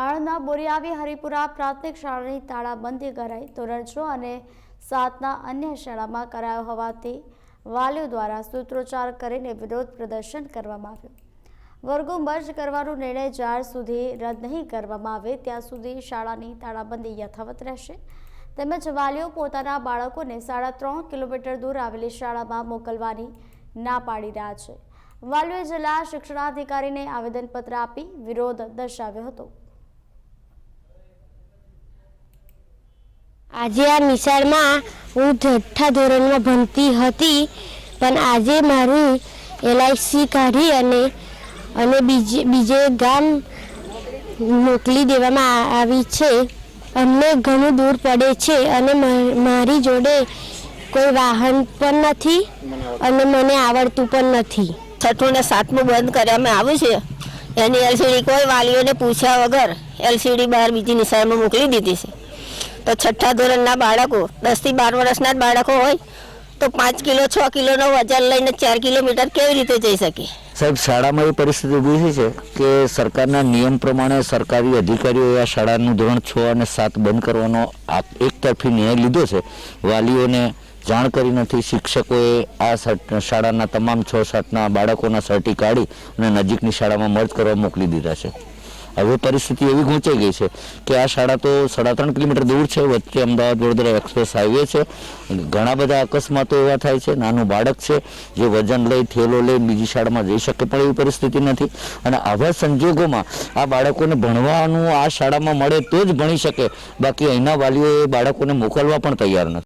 આણંદના બોરિયાવી હરિપુરા પ્રાથમિક શાળાની તાળાબંધી કરાઈ. ધોરણ છ અને સાતના અન્ય શાળામાં કરાયો હોવાથી વાલીઓ દ્વારા સૂત્રોચ્ચાર કરીને વિરોધ પ્રદર્શન કરવામાં આવ્યું. વર્ગો મર્જ કરવાનો નિર્ણય જ્યાર સુધી રદ નહીં કરવામાં આવે, ત્યાં સુધી શાળાની તાળાબંધી યથાવત રહેશે. તેમજ વાલીઓ પોતાના બાળકોને સાડા ત્રણ કિલોમીટર દૂર આવેલી શાળામાં મોકલવાની ના પાડી રહ્યા છે. વાલીઓએ જિલ્લા શિક્ષણાધિકારીને આવેદનપત્ર આપી વિરોધ દર્શાવ્યો હતો. આજે આ નિશાળમાં હું છઠ્ઠા ધોરણમાં ભણતી હતી, પણ આજે મારી એલઆઈસી કાઢી અને અને બીજે બીજે ગામ મોકલી દેવામાં આવી છે. અમને ઘણું દૂર પડે છે અને મારી જોડે કોઈ વાહન પણ નથી અને મને આવડતું પણ નથી. છઠ્ઠું ને સાતમું બંધ કરવામાં આવ્યું છે. એની એલસીડી કોઈ વાલીઓને પૂછ્યા વગર એલસીડી બહાર બીજી નિશાળમાં મોકલી દીધી છે. તો છઠ્ઠા ધોરણના બાળકો, દસથી બાર વર્ષના બાળકો હોય, તો પાંચ કિલો, છ કિલોનો વજન લઈને ચાર કિલોમીટર કેવી રીતે જઈ શકે? સાહેબ, શાળામાં એ પરિસ્થિતિ ઊભી થઈ છે કે સરકારના નિયમ પ્રમાણે સરકારી અધિકારીઓએ આ શાળાનું ધોરણ છ અને સાત બંધ કરવાનો આ એકતરફી નિર્ણય લીધો છે. વાલીઓને જાણ કરી નથી, શિક્ષકોએ આ શાળાના તમામ છ, સાતના બાળકોના સર્ટી કાઢી અને નજીકની શાળામાં મર્જ કરવા મોકલી દીધા છે. હવે પરિસ્થિતિ એવી ગૂંચાઈ ગઈ છે કે આ શાળા તો સાડા ત્રણ કિલોમીટર દૂર છે, વચ્ચે અમદાવાદ વડોદરા એક્સપ્રેસ હાઈવે છે ઘણા બધા અકસ્માતો એવા થાય છે, નાનું બાળક છે, જે વજન લઈ, થેલો લઈ બીજી શાળામાં જઈ શકે પણ એવી પરિસ્થિતિ નથી. અને આવા સંજોગોમાં આ બાળકોને ભણવાનું આ શાળામાં મળે તો જ ભણી શકે. બાકી અહીંના વાલીઓ એ બાળકોને મોકલવા પણ તૈયાર નથી.